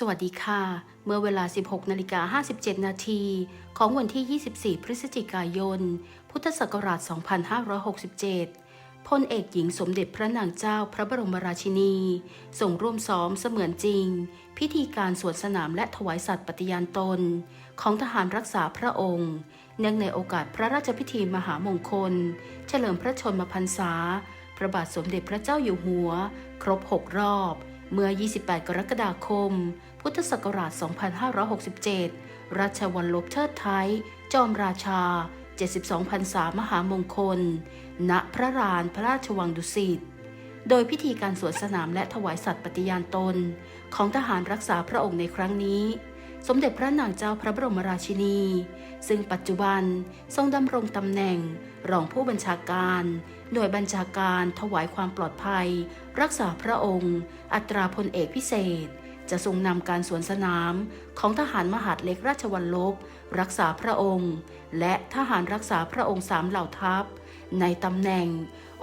สวัสดีค่ะ เมื่อเวลา 16นาฬิกา57 นาทีของวันที่ 24 พฤศจิกายน พุทธศักราช 2567 พลเอกหญิงสมเด็จพระนางเจ้าพระบรมราชินีส่งร่วมซ้อมเสมือนจริง พิธีการสวนสนามและถวายสัตย์ปฏิญาณตน ของทหารรักษาพระองค์ เนื่องในโอกาสพระราชพิธีมหามงคล เฉลิมพระชนมพรรษา พระบาทสมเด็จพระเจ้าอยู่หัว ครบ 6 รอบ เมื่อ 28 กรกฎาคม พุทธศักราช 2567 ราชวัลลบเทิดไทย จอมราชา 72พรรษามหามงคล ณ พระลานพระราชวังดุสิต โดยพิธีการสวนสนามและถวายสัตว์ปฏิญาณตน ของทหารรักษาพระองค์ในครั้งนี้ สมเด็จพระนางเจ้าพระบรมราชินี ซึ่งปัจจุบันทรงดำรงตำแหน่ง รองผู้บัญชาการ หน่วยบัญชาการถวายความปลอดภัย รักษาพระองค์ อัตราพลเอกพิเศษ จะทรงนำการสวนสนามของทหารมหาดเล็กราชวัลลบ รักษาพระองค์ และทหารรักษาพระองค์สามเหล่าทัพ ในตำแหน่ง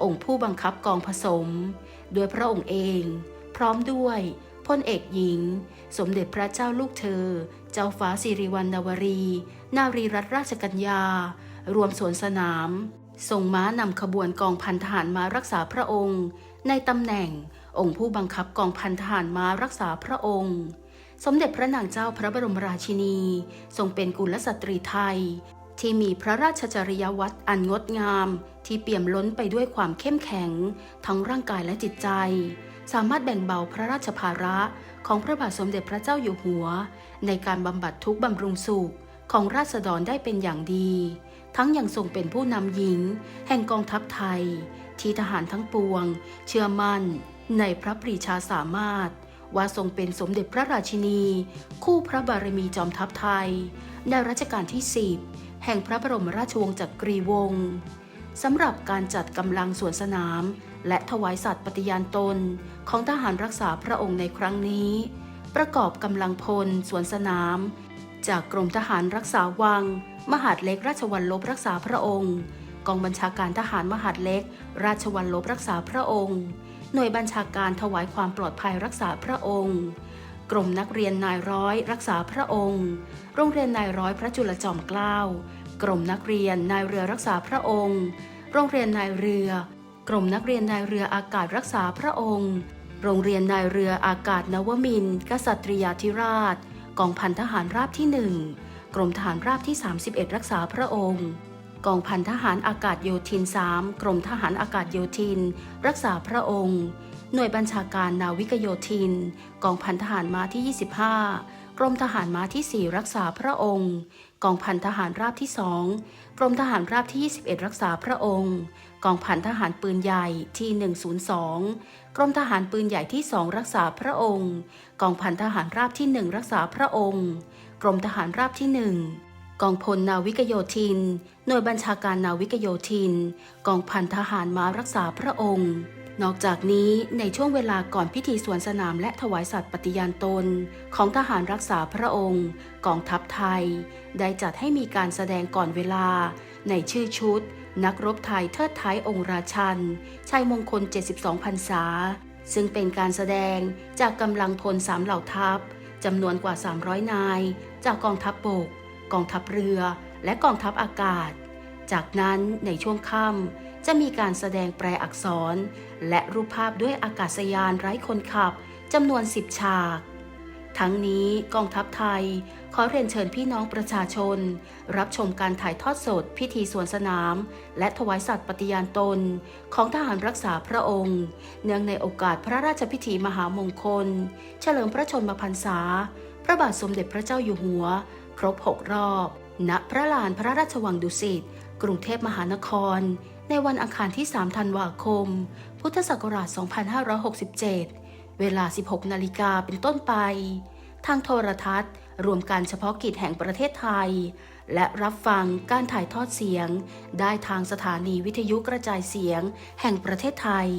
องค์ผู้บังคับกองผสม โดยพระองค์เอง พร้อมด้วย พลเอกหญิง สมเด็จพระเจ้าลูกเธอ เจ้าฟ้าสิริวัณณวรี นารีรัตนราชกัญญา รวมสวนสนามส่งม้านำขบวนกองพันทหารมารักษาพระองค์ ในตำแหน่ง องค์ผู้บังคับกองพันทหารมารักษาพระองค์ สมเด็จพระนางเจ้าพระบรมราชินี ทรงเป็นกุลสตรีไทย ที่มีพระราชจริยวัตรอันงดงาม ที่เปี่ยมล้นไปด้วยความเข้มแข็ง ทั้งร่างกายและจิตใจ สามารถแบ่งเบาพระราชภาระของพระบาทสมเด็จพระเจ้าอยู่หัว ในการบำบัดทุกบำรุงสุขของราษฎรได้เป็นอย่างดี ทั้งยังทรงเป็นผู้นำหญิง แห่งกองทัพไทย ที่ทหารทั้งปวง เชื่อมั่น ในพระปรีชาสามารถ ว่าทรงเป็นสมเด็จพระราชินี คู่พระบารมีจอมทัพไทย ในรัชกาลที่ 10 แห่งพระบรมราชวงศ์จักรีวงศ์ สำหรับการจัดกำลังสวนสนาม และถวายสัตย์ปฏิญาณตนของทหารรักษาพระองค์ในครั้งนี้ ประกอบกำลังพลสวนสนาม จากกรมทหารรักษาวัง มหาดเล็กราชวัลลบรักษาพระองค์ กองบัญชาการทหารมหาดเล็ก ราชวัลลบรักษาพระองค์ หน่วยบัญชาการถวายความปลอดภัยรักษาพระองค์กรมนักเรียนนายร้อย รักษาพระองค์ โรงเรียนนายร้อยพระจุลจอมเกล้า กรมนักเรียนนายเรือรักษาพระองค์ โรงเรียนนายเรือ กรมนักเรียนนายเรืออากาศรักษาพระองค์ โรงเรียนนายเรืออากาศนวมินกษัตริยาธิราช กองพันทหารราบที่หนึ่งกรมทหารราบที่ 31 รักษาพระองค์ กองพันทหารอากาศโยธิน 3 กรมทหารอากาศโยธิน รักษาพระองค์ หน่วยบัญชาการนาวิกโยธิน กองพันทหารม้าที่ 25 กรมทหารม้าที่ 4 รักษาพระองค์ กองพันทหารราบที่2กรมทหารราบที่ 21 รักษาพระองค์ กองพันทหารปืนใหญ่ที่ 102 กรมทหารปืนใหญ่ที่2รักษาพระองค์ กองพันทหารราบที่ 1 รักษาพระองค์ กรมทหารราบที่ 1กองพลนาวิกโยธิน หน่วยบัญชาการนาวิกโยธิน กองพันทหารม้ารักษาพระองค์ นอกจากนี้ในช่วงเวลาก่อนพิธีสวนสนามและถวายสัตย์ปฏิญาณตน ของทหารรักษาพระองค์ กองทัพไทย ได้จัดให้มีการแสดงก่อนเวลา ในชื่อชุด นักรบไทยเทิดท้ายองค์ราชันชัยมงคล 72พรรษา ซึ่งเป็นการแสดงจากกำลังพลสามเหล่าทัพจำนวนกว่า 300 นาย จากกองทัพบบก กองทัพเรือ และกองทัพอากาศ จากนั้นในช่วงค่ำจะมีการแสดงแปลอักษร และรูปภาพด้วยอากาศยานไร้คนขับจำนวน 10 ฉาก ทั้งนี้กองทัพไทย ขอเรียนเชิญพี่น้องประชาชน รับชมการถ่ายทอดสดพิธีสวนสนาม และถวายสัตย์ปฏิญาณตน ของทหารรักษาพระองค์ เนื่องในโอกาสพระราชพิธีมหามงคล เฉลิมพระชนมพรรษา พระบาทสมเด็จพระเจ้าอยู่หัว ครบ 6 รอบ ณพระลานพระราชวังดุสิต กรุงเทพมหานคร ในวันอังคารที่ 3 ธันวาคม พุทธศักราช 2567 เวลา 16 นาฬิกาเป็นต้นไป ทางโทรทัศน์ รวมการเฉพาะกิจแห่งประเทศไทย และรับฟังการถ่ายทอดเสียง ได้ทางสถานีวิทยุกระจายเสียง แห่งประเทศไทย